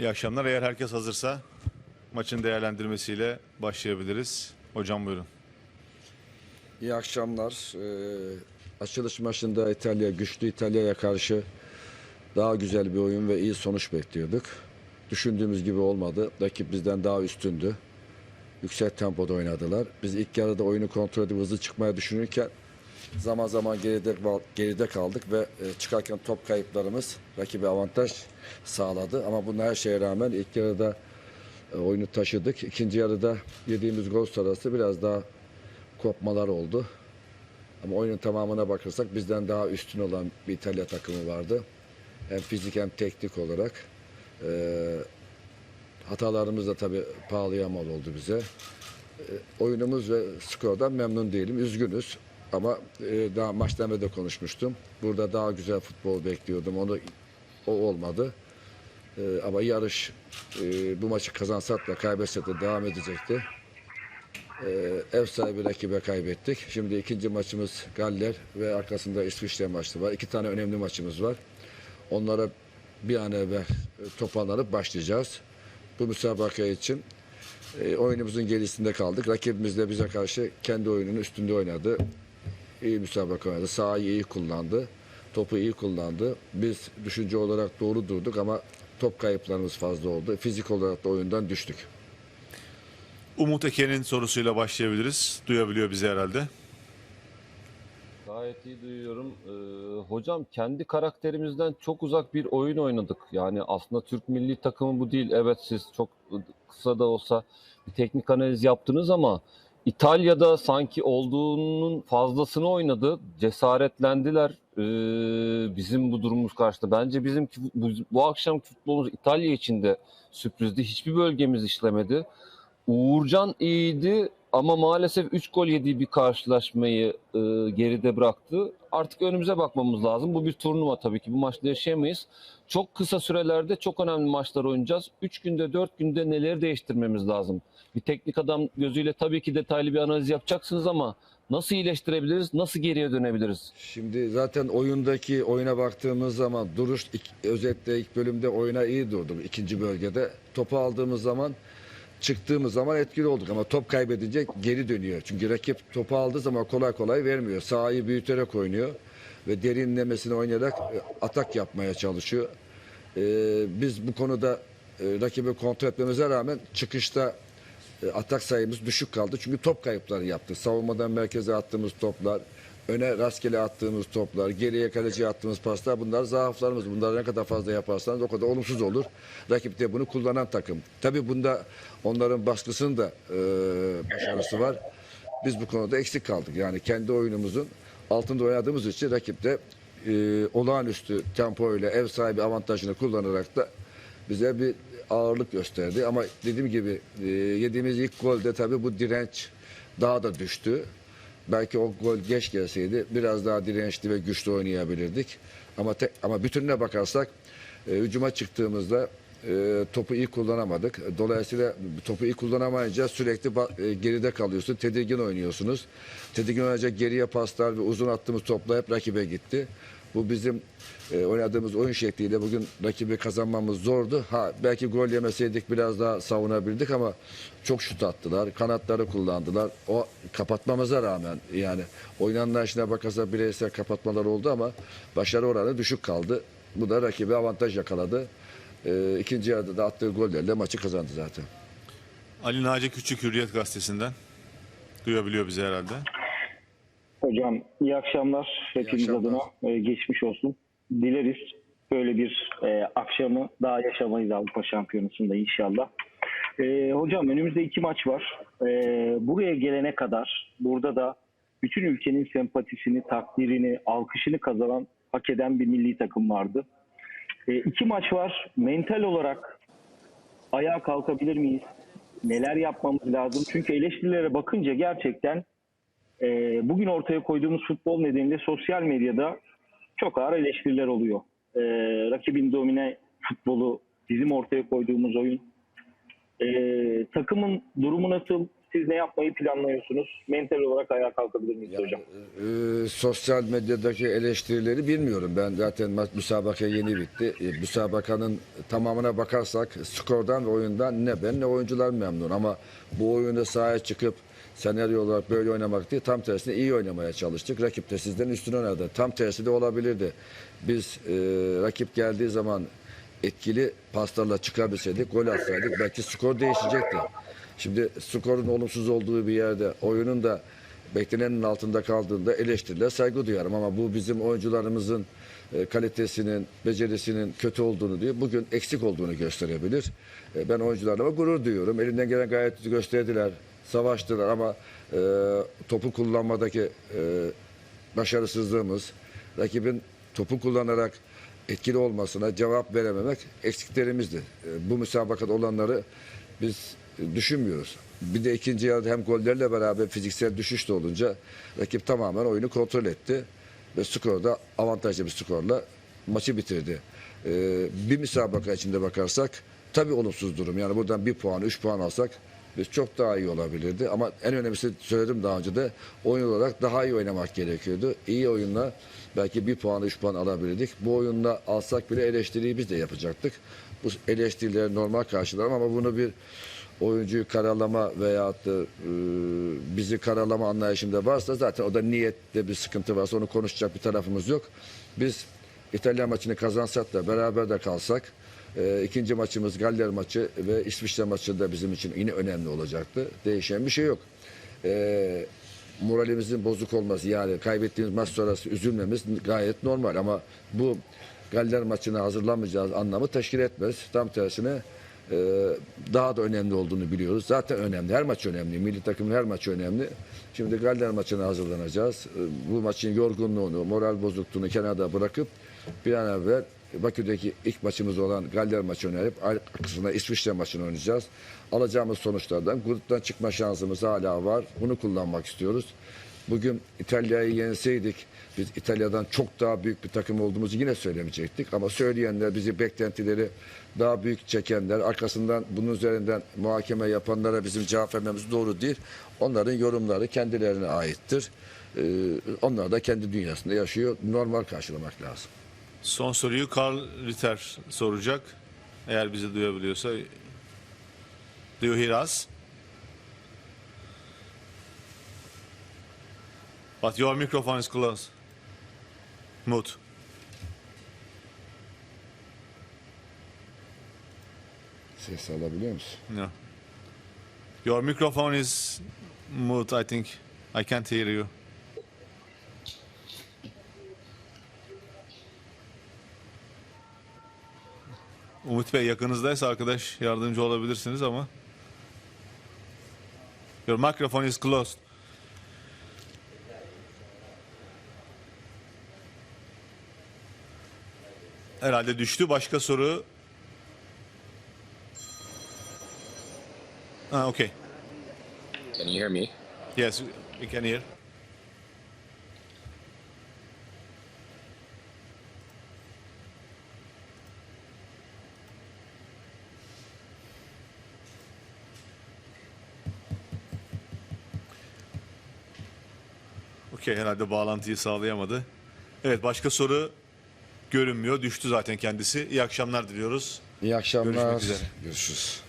İyi akşamlar. Eğer herkes hazırsa maçın değerlendirmesiyle başlayabiliriz. Hocam buyurun. İyi akşamlar. Ee, açılış maçında İtalya, güçlü İtalya'ya karşı daha güzel bir oyun ve iyi sonuç bekliyorduk. Düşündüğümüz gibi olmadı. Rakip bizden daha üstündü. Yüksek tempoda oynadılar. Biz ilk yarıda oyunu kontrol edip hızlı çıkmaya düşünürken zaman zaman geride geride kaldık ve e, çıkarken top kayıplarımız rakibe avantaj sağladı. Ama bunun her şeye rağmen ilk yarıda e, oyunu taşıdık. İkinci yarıda yediğimiz gol sonrası biraz daha kopmalar oldu. Ama oyunun tamamına bakırsak bizden daha üstün olan bir İtalya takımı vardı. Hem fizik hem teknik olarak. Ee, hatalarımız da tabii pahalıya mal oldu bize. Oyunumuz ve skordan memnun değilim. Üzgünüz. Ama e, daha maçtan evvel de konuşmuştum. Burada daha güzel futbol bekliyordum. Onu o olmadı. Ee, ama yarış e, bu maçı kazansak da kaybetsek de devam edecekti. Ee, ev sahibi rakibe kaybettik. Şimdi ikinci maçımız Galler ve arkasında İsviçre maçı var. İki tane önemli maçımız var. Onlara bir an evvel e, toparlanıp başlayacağız. Bu müsabaka için e, oyunumuzun gerisinde kaldık. Rakibimiz de bize karşı kendi oyununun üstünde oynadı. İyi müsabaka oynadı. Sahayı iyi kullandı. Topu iyi kullandı. Biz düşünce olarak doğru durduk ama top kayıplarımız fazla oldu. Fizik olarak da oyundan düştük. Umut Eken'in sorusuyla başlayabiliriz. Duyabiliyor bizi herhalde. Gayet iyi duyuyorum. Ee, hocam kendi karakterimizden çok uzak bir oyun oynadık. Yani aslında Türk milli takımı bu değil. Evet siz çok kısa da olsa bir teknik analiz yaptınız ama İtalya'da sanki olduğunun fazlasını oynadı. Cesaretlendiler ee, bizim bu durumumuz karşısında. Bence bizim bu, bu akşam futbolumuz İtalya için de sürprizdi. Hiçbir bölgemiz işlemedi. Uğurcan iyiydi ama maalesef 3 gol yediği bir karşılaşmayı e, geride bıraktı. Artık önümüze bakmamız lazım. Bu bir turnuva tabii ki. Bu maçta yaşayamayız. Çok kısa sürelerde çok önemli maçlar oynayacağız. 3 günde 4 günde neleri değiştirmemiz lazım? Bir teknik adam gözüyle tabii ki detaylı bir analiz yapacaksınız ama nasıl iyileştirebiliriz? Nasıl geriye dönebiliriz? Şimdi zaten oyundaki oyuna baktığımız zaman duruş ilk- özetle ilk bölümde oyuna iyi durdum ikinci bölgede. Topu aldığımız zaman çıktığımız zaman etkili olduk ama top kaybedince geri dönüyor. Çünkü rakip topu aldığı zaman kolay kolay vermiyor. Sahayı büyüterek oynuyor ve derinlemesine oynayarak e, atak yapmaya çalışıyor. Ee, biz bu konuda e, rakibi kontrol etmemize rağmen çıkışta e, atak sayımız düşük kaldı. Çünkü top kayıpları yaptık. Savunmadan merkeze attığımız toplar, öne rastgele attığımız toplar, geriye kaleciye attığımız paslar bunlar zaaflarımız. Bunları ne kadar fazla yaparsanız o kadar olumsuz olur. Rakip de bunu kullanan takım. Tabii bunda onların baskısının da e, başarısı var. Biz bu konuda eksik kaldık. Yani kendi oyunumuzun altında oynadığımız için rakip de e, olağanüstü tempo ile ev sahibi avantajını kullanarak da bize bir ağırlık gösterdi. Ama dediğim gibi e, yediğimiz ilk golde tabii bu direnç daha da düştü. Belki o gol geç gelseydi biraz daha dirençli ve güçlü oynayabilirdik. Ama tek, ama bütününe bakarsak e, hücuma çıktığımızda e, topu iyi kullanamadık. Dolayısıyla topu iyi kullanamayınca sürekli e, geride kalıyorsun. Tedirgin oynuyorsunuz. Tedirgin oynayacak geriye paslar ve uzun attığımız toplar hep rakibe gitti. Bu bizim e, oynadığımız oyun şekliyle bugün rakibi kazanmamız zordu. Ha belki gol yemeseydik biraz daha savunabildik ama çok şut attılar. Kanatları kullandılar. O kapatmamıza rağmen yani oyun anlayışına bakarsa bireysel kapatmalar oldu ama başarı oranı düşük kaldı. Bu da rakibe avantaj yakaladı. E, ikinci yarıda da attığı gollerle maçı kazandı zaten. Ali Naci Küçük Hürriyet Gazetesi'nden. Duyabiliyor bizi herhalde. Hocam iyi akşamlar. Hepimiz akşamlar. adına e, geçmiş olsun. Dileriz böyle bir e, akşamı daha yaşamayız Avrupa Şampiyonası'nda inşallah. E, hocam önümüzde iki maç var. E, buraya gelene kadar burada da bütün ülkenin sempatisini, takdirini, alkışını kazanan, hak eden bir milli takım vardı. E, iki maç var. Mental olarak ayağa kalkabilir miyiz? Neler yapmamız lazım? Çünkü eleştirilere bakınca gerçekten e, bugün ortaya koyduğumuz futbol nedeniyle sosyal medyada çok ağır eleştiriler oluyor. E, rakibin domine futbolu, bizim ortaya koyduğumuz oyun. E, takımın durumu nasıl? Siz ne yapmayı planlıyorsunuz? Mental olarak ayağa kalkabilir miyiz hocam? Ee, sosyal medyadaki eleştirileri bilmiyorum. Ben zaten müsabaka yeni bitti. Ee, müsabakanın tamamına bakarsak skordan ve oyundan ne ben ne oyuncular memnun. Ama bu oyunda sahaya çıkıp senaryo olarak böyle oynamak değil tam tersine iyi oynamaya çalıştık. Rakip de sizden üstün oynadı. Tam tersi de olabilirdi. Biz e, rakip geldiği zaman etkili paslarla çıkabilseydik, gol atsaydık belki skor değişecekti. Şimdi skorun olumsuz olduğu bir yerde oyunun da beklenenin altında kaldığında eleştiriler saygı duyarım ama bu bizim oyuncularımızın e, kalitesinin, becerisinin kötü olduğunu diyor. Bugün eksik olduğunu gösterebilir. E, Ben oyuncularıma gurur duyuyorum. Elinden gelen gayet gösterdiler, savaştılar ama e, topu kullanmadaki e, başarısızlığımız, rakibin topu kullanarak etkili olmasına cevap verememek eksiklerimizdi. E, Bu müsabakada olanları biz düşünmüyoruz. Bir de ikinci yarıda hem gollerle beraber fiziksel düşüş de olunca rakip tamamen oyunu kontrol etti. Ve skorda avantajlı bir skorla maçı bitirdi. E, Bir müsabaka içinde bakarsak tabii olumsuz durum. Yani buradan bir puan, üç puan alsak çok daha iyi olabilirdi. Ama en önemlisi söyledim daha önce de oyun olarak daha iyi oynamak gerekiyordu. İyi oyunla belki bir puan, üç puan alabilirdik. Bu oyunda alsak bile eleştiriyi biz de yapacaktık. Bu eleştirileri normal karşılarım ama bunu bir oyuncuyu karalama veyahut da e, bizi karalama anlayışında varsa zaten o da niyette bir sıkıntı varsa onu konuşacak bir tarafımız yok. Biz İtalya maçını kazansak da beraber de kalsak e, ikinci maçımız Galler maçı ve İsviçre maçı da bizim için yine önemli olacaktı. Değişen bir şey yok. E, moralimizin bozuk olması yani kaybettiğimiz maç sonrası üzülmemiz gayet normal ama bu Galler maçına hazırlanmayacağız anlamı teşkil etmez. Tam tersine e, daha da önemli olduğunu biliyoruz. Zaten önemli. Her maç önemli. Milli takımın her maçı önemli. Şimdi Galler maçına hazırlanacağız. E, Bu maçın yorgunluğunu, moral bozukluğunu kenarda bırakıp bir an evvel Bakü'deki ilk maçımız olan Galler maçını oynayıp arkasına İsviçre maçını oynayacağız. Alacağımız sonuçlardan gruptan çıkma şansımız hala var. Bunu kullanmak istiyoruz. Bugün İtalya'yı yenseydik biz İtalya'dan çok daha büyük bir takım olduğumuzu yine söylemeyecektik. Ama söyleyenler bizi beklentileri daha büyük çekenler arkasından bunun üzerinden muhakeme yapanlara bizim cevap vermemiz doğru değil. Onların yorumları kendilerine aittir. Ee, onlar da kendi dünyasında yaşıyor. Normal karşılamak lazım. Son soruyu Karl Ritter soracak. Eğer bizi duyabiliyorsa. Do you hear us? But your microphone is closed. Mute. Ses alabiliyor musun? No. Your microphone is mute, I think. I can't hear you. Umut Bey yakınızdaysa arkadaş yardımcı olabilirsiniz ama. Your microphone is closed. Herhalde düştü. Başka soru Ah, okay. Can you hear me? Yes, we can hear. Okey, herhalde bağlantıyı sağlayamadı. Evet, başka soru görünmüyor. Düştü zaten kendisi. İyi akşamlar diliyoruz. İyi akşamlar. Görüşmek üzere. Görüşürüz.